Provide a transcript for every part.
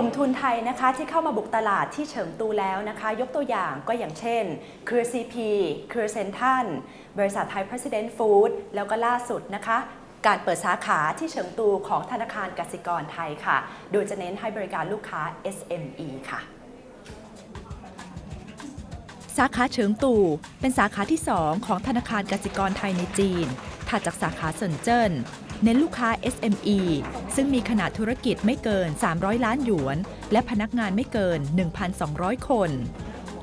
ลุ่มทุนไทยนะคะที่เข้ามาบุกตลาดที่เฉิงตูแล้วนะคะ ยกตัวอย่างก็อย่างเช่นเครือ CP เครือเซนทันบริษัทไทย President Food แล้วก็ล่าสุดนะคะการเปิดสาขาที่เฉิงตูของธนาคารกสิกรไทยค่ะ โดยจะเน้นให้บริการลูกค้า SME ค่ะ สาขาเฉิงตูเป็นสาขาที่ 2 ของธนาคารกสิกรไทยในจีนถัดจากสาขาเซินเจิ้น เน้นลูกค้า SME ซึ่งมีขนาดธุรกิจไม่เกิน 300 ล้านหยวน และพนักงานไม่เกิน 1,200 คน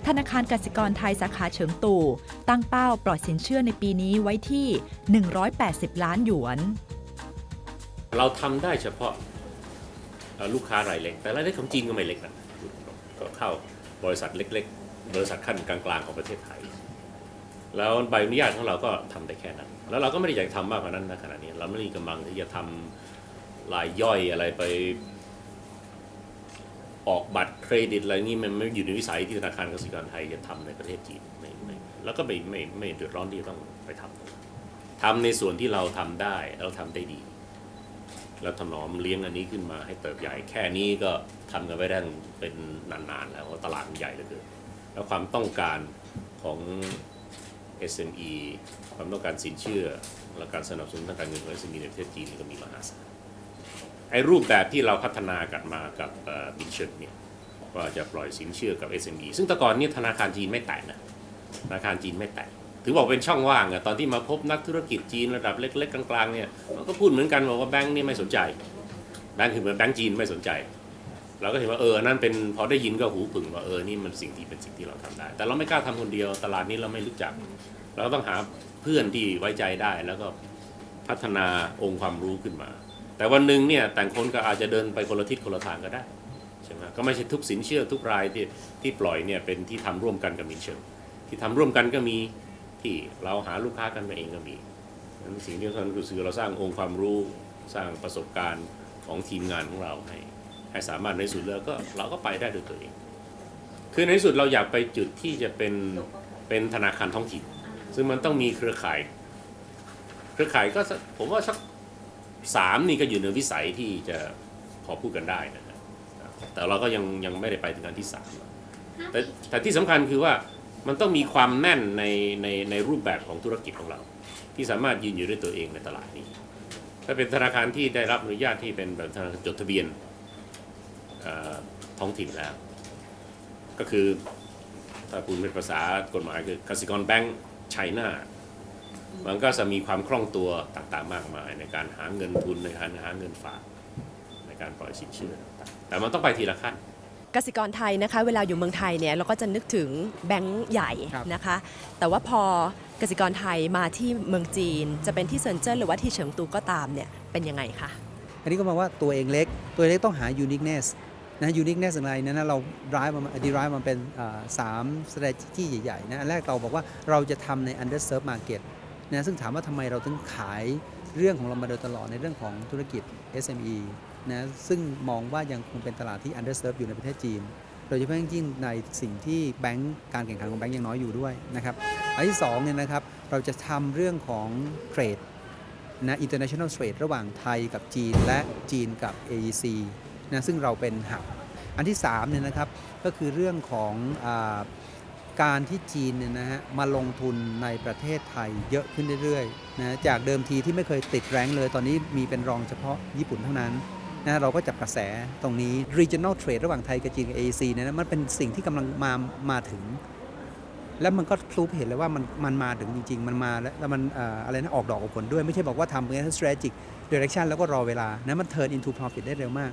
ธนาคารกสิกรไทยสาขาเฉิงตู ตั้งเป้าปล่อยสินเชื่อในปีนี้ไว้ที่ 180 ล้านหยวน เราทำได้เฉพาะลูกค้ารายเล็ก แต่รายเล็กของจีนก็ไม่เล็กนะก็เข้าบริษัทเล็ก ๆ บริษัทขั้นกลางๆของประเทศไทย แล้วใบอนุญาตของเราก็ทำได้แค่นั้น แล้วเราก็ไม่ได้อยากทำมากกว่านั้นนะขณะนี้ เราไม่มีกำลังที่จะทำรายย่อยอะไรไป ออกบัตรเครดิตอะไรนี่มันไม่อยู่ในวิสัยที่ธนาคารกสิกรไทยจะทำในประเทศจีนไม่ไม่แล้วก็ไม่ไม่ไม่เดือดร้อนที่จะต้องไปทำทำในส่วนที่เราทำได้เราทำได้ดีแล้วถนอมเลี้ยงอันนี้ขึ้นมาให้เติบใหญ่แค่นี้ก็ทำกันไว้ได้เป็นนานๆ แล้วเพราะตลาดมันใหญ่เหลือเกินแล้วความต้องการของ SME ความต้องการสินเชื่อ และการสนับสนุนทางการเงินของ SME ในประเทศจีนก็มีมหาศาลไอ้รูปแบบที่เราพัฒนากันมากับบินเชนเนี่ยว่าจะปล่อยสินเชื่อกับ SME ซึ่งแต่ก่อนนี่ธนาคารจีนไม่แตะนะธนาคารจีนไม่แตะถือบอกเป็นช่องว่างอะตอนที่มาพบนักธุรกิจจีนระดับเล็ก ๆ กลางๆเนี่ยมันก็พูดเหมือนกันบอกว่าแบงค์นี่ไม่สนใจแบงค์คือเหมือนแบงค์จีนไม่สนใจ เราก็เห็นว่าเออนั่นเป็นพอได้ยินก็หูผึ่งว่าเออนี่มันสิ่งที่เป็นสิ่งที่เราทำได้ แต่เราไม่กล้าทำคนเดียวตลาดนี้เราไม่รู้จัก เราต้องหาเพื่อนที่ไว้ใจได้แล้วก็พัฒนาองค์ความรู้ขึ้นมา แต่วันหนึ่งเนี่ยแต่างคนก็อาจจะเดินไปคนละทิศคนละทางก็ได้ใช่ไหมก็ไม่ใช่ทุกสินเชื่อทุกรายที่ที่ปล่อยเนี่ยเป็นที่ทำร่วมกันกับมินเชลที่ทำร่วมกันก็มีที่เราหาลูกค้ากันมาเองก็มีนั้นสิ่งที่สำคัญคือเราสร้างองค์ความรู้สร้างประสบการณ์ของทีมงานของเราให้ ให้สามารถในที่สุดแล้วก็เราก็ไปได้ด้วยตัวเอง คือในที่สุดเราอยากไปจุดที่จะเป็นเป็นธนาคารท้องถิ่น ซึ่งมันต้องมีเครือข่าย เครือข่ายก็ผมว่าสักสามนี่ก็อยู่ในวิสัยที่จะพอพูดกันได้นะแต่เราก็ยังยังไม่ได้ไปถึงอันที่สามแต่แต่ที่สำคัญคือว่ามันต้องมีความแน่นในในในรูปแบบของธุรกิจของเรา ที่สามารถยืนอยู่ด้วยตัวเองในตลาดนี้ ถ้าเป็นธนาคารที่ได้รับอนุญาตที่เป็นแบบธนาคารจดทะเบียน ท้องถิ่นแล้ว ก็คือถ้าพูดเป็นภาษากฎหมายคือกสิกรแบงก์ไชน่ามันก็จะมีความคล่องตัวต่างๆ มากมาย ในการหาเงินทุนในการหาเงินฝากในการปล่อยสินเชื่อต่างๆแต่มันต้องไปทีละขั้นกสิกรไทยนะคะเวลาอยู่เมืองไทยเนี่ยเราก็จะนึกถึงแบงก์ใหญ่ครับนะคะ แต่ว่าพอกสิกรไทยมาที่เมืองจีน จะเป็นที่เซินเจิ้นหรือว่าที่เฉิงตูก็ตามเนี่ยเป็นยังไงคะอันนี้ก็มาว่าตัวเองเล็ก ตัวเล็กต้องหา uniqueness นะ uniqueness อะไรนะนเรา drive มัน drive มันเป็นสาม strategy ใหญ่ๆนะอันแรกเราบอกว่าเราจะทำใน underserved market นะซึ่งถามว่าทำไมเราถึงขายเรื่องของเรามาโดยตลอดในเรื่องของธุรกิจ SME นะซึ่งมองว่ายังคงเป็นตลาดที่ underserved อยู่ในประเทศจีนโดยเฉพาะยิ่งในสิ่งที่แบงก์การแข่งขันของแบงก์ยังน้อยอยู่ด้วยนะครับอันที่สองเนี่ยนะครับเราจะทำเรื่องของเทรดนะ international trade ระหว่างไทยกับจีนและจีนกับ AEC นะซึ่งเราเป็นหับอันที่3เนี่ยนะครับก็คือเรื่องของอการที่จีนเนี่ยนะฮะมาลงทุนในประเทศไทยเยอะขึ้นเรื่อยๆนะจากเดิมทีที่ไม่เคยติดแรงเลยตอนนี้มีเป็นรองเฉพาะญี่ปุ่นเท่านั้นนะเราก็จับกระแสตรงนี้ regional trade ระหว่างไทยกับจีนกับ AEC เนี่ยนะมันเป็นสิ่งที่กำลังมามาถึง แล้วมันก็พรูฟเห็นเลยว่ามันมันมาถึงจริง ๆ มันมาแล้วแล้วมันเอ่ออะไรนะออกดอกออกผลด้วยไม่ใช่บอกว่าทำเป็น strategic direction แล้วก็รอเวลานะมัน turn into profit ได้เร็วมาก